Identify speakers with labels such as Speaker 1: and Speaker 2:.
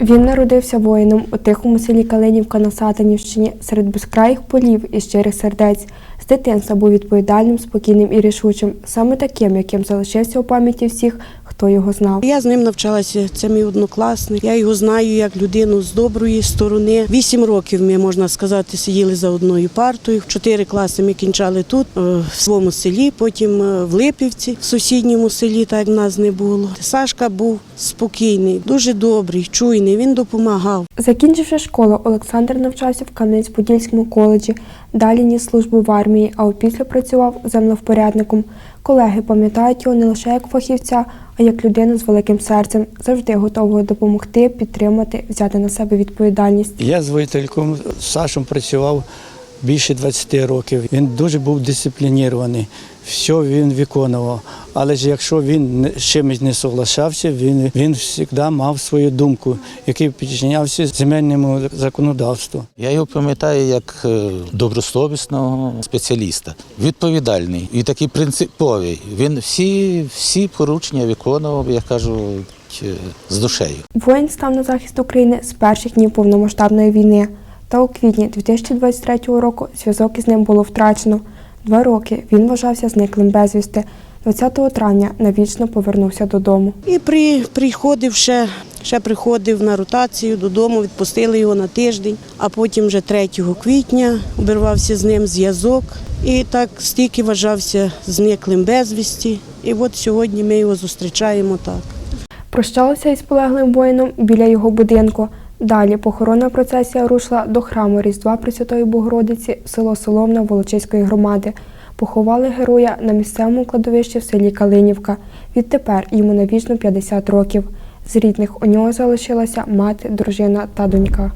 Speaker 1: Він народився воїном у тихому селі Калинівка на Сатанівщині серед безкраїх полів і щирих сердець. З дитинства був відповідальним, спокійним і рішучим, саме таким, яким залишився у пам'яті всіх, хто його знав.
Speaker 2: Я з ним навчалася, це мій однокласник. Я його знаю як людину з доброї сторони. Вісім років ми, можна сказати, сиділи за одною партою. Чотири класи ми кінчали тут, е, в своєму селі, потім е, в Липівці, в сусідньому селі, так як в нас не було. Сашка був спокійний, дуже добрий, чуйний, він допомагав.
Speaker 1: Закінчивши школу, Олександр навчався в Кам'янець-Подільському коледжі. Далі ніс службу в армії, а опісля працював землевпорядником. Колеги пам'ятають його не лише як фахівця, а як людину з великим серцем, завжди готового допомогти, підтримати, взяти на себе відповідальність.
Speaker 3: Я з воїтельком Сашем працював більше 20 років. Він дуже був дисциплінірований, все він виконував. Але ж якщо він не- з чимось не соглашався, він, він завжди мав свою думку, який підчинявся земельному законодавству.
Speaker 4: Я його пам'ятаю як е, добросовісного спеціаліста, відповідальний і такий принциповий. Він всі, всі поручення виконував, я кажу, е, з душею.
Speaker 1: Воїн став на захист України з перших днів повномасштабної війни. Та у квітні 2023 року зв'язок із ним було втрачено. Два роки він вважався зниклим безвісти. 20 травня навічно повернувся додому.
Speaker 2: І при, приходив ще, ще приходив на ротацію додому, відпустили його на тиждень, а потім вже 3 квітня обірвався з ним зв'язок. І так стільки вважався зниклим безвісті. І от сьогодні ми його зустрічаємо так.
Speaker 1: Прощалися із полеглим воїном біля його будинку. Далі похоронна процесія рушила до храму Різдва Пресвятої Богородиці, село Соломна Волочиської громади. Поховали героя на місцевому кладовищі в селі Калинівка. Відтепер йому навічно 50 років. З рідних у нього залишилася мати, дружина та донька.